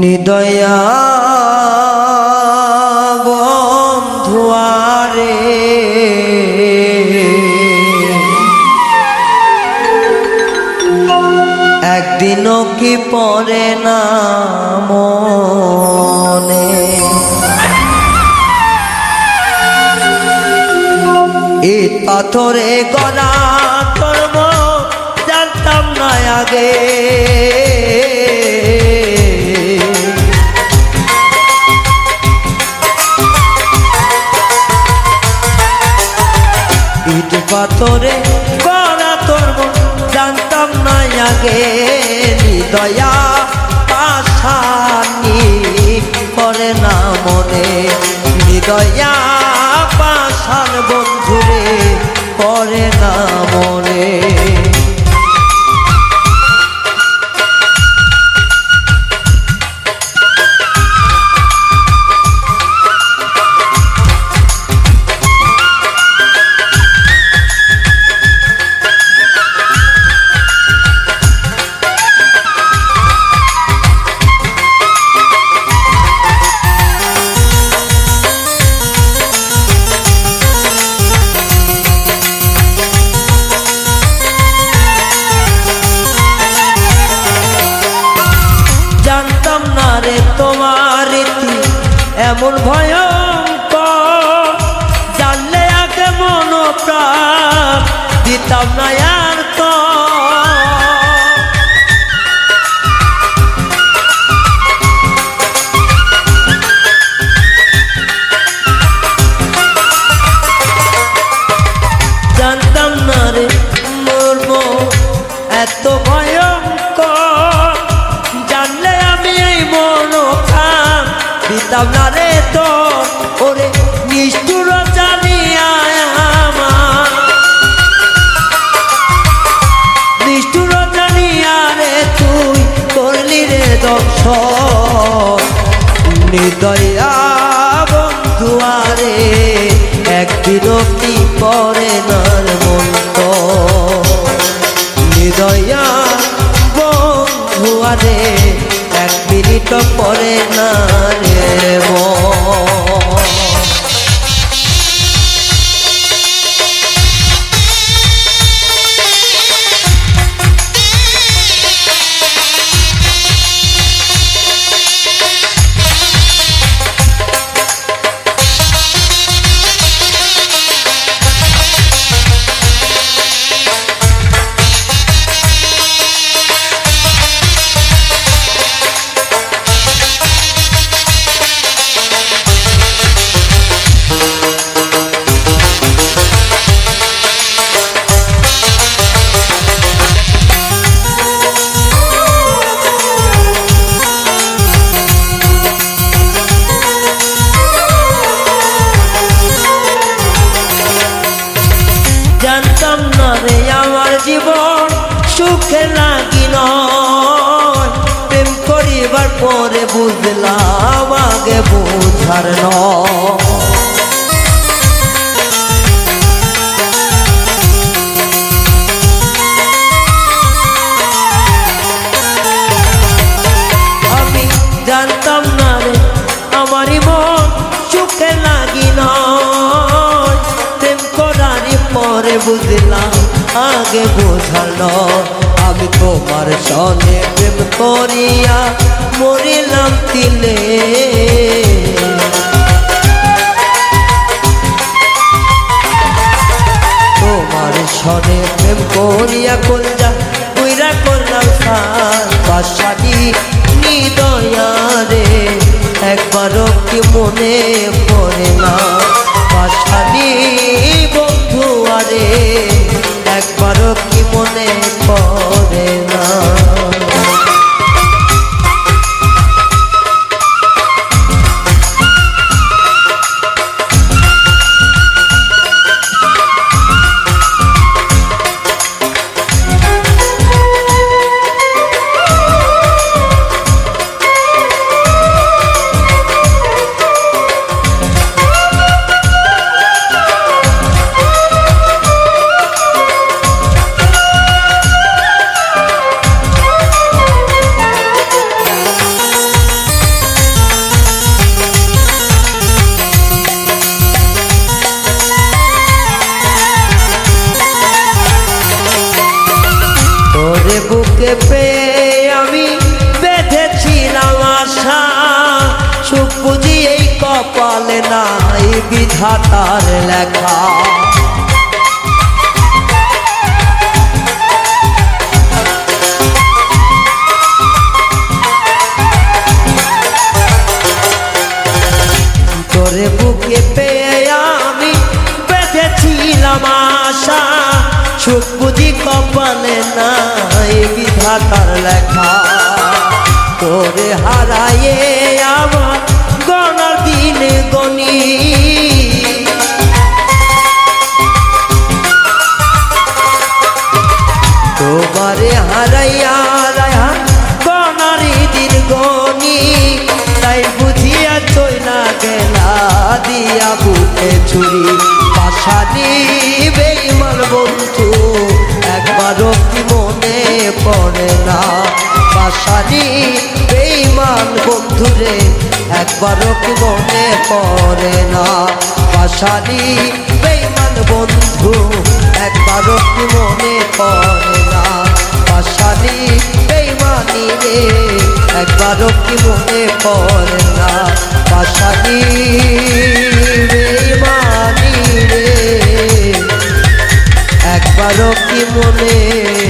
নিদয়া বন্ধুয়ারে একদিনও কি পরে না মনে? পাথরে গলা করব, জানতাম না আগে। ইট পাথরে গলা করব, জানতাম না আগে। হৃদয়া পাশানি করে না মনে। হৃদয়া করে না মনে দিতাম না নিদয়া বন্ধুয়ারে এক কি পরে নার মন্ত নিদয়া বন্ধুয়ারে এক মিনিট পরে না জানতাম না রে আমার জীবন সুখে নয়। প্রেম করিবার পরে বুঝলাম আগে বুঝার নয়। আগে বোঝানো আমি তোমার সনে প্রেম করিয়া মরিলাম তিলে। তোমার সনে প্রেম করিয়া কলজা কইরা করলাম সার বাসাদি নিদয়া রে একবারও কি মনে পড়ে না আরে একবারও কি মনে পড়ে? পড়ে না এই বিধাতার লেখা। তোরে বুকে পেয়ে আমি বেঁধেছিলাম আশা। সুখ বুঝি কপালে নাই বিধাতার লেখা। তোরে হারায়ে আমার দিয়া বুকে ছুরি পাশানি বেইমান বন্ধু। একবারও কি মনে পড়ে না? পাশানি বেইমান বন্ধু রে, একবারও কি মনে পড়ে না? পাশানি বেইমান বন্ধু, একবারও কি মনে পড়ে না? পাশানি বেইমানি রে, একবারও কি মনে পড়ে না? পাশানি લે.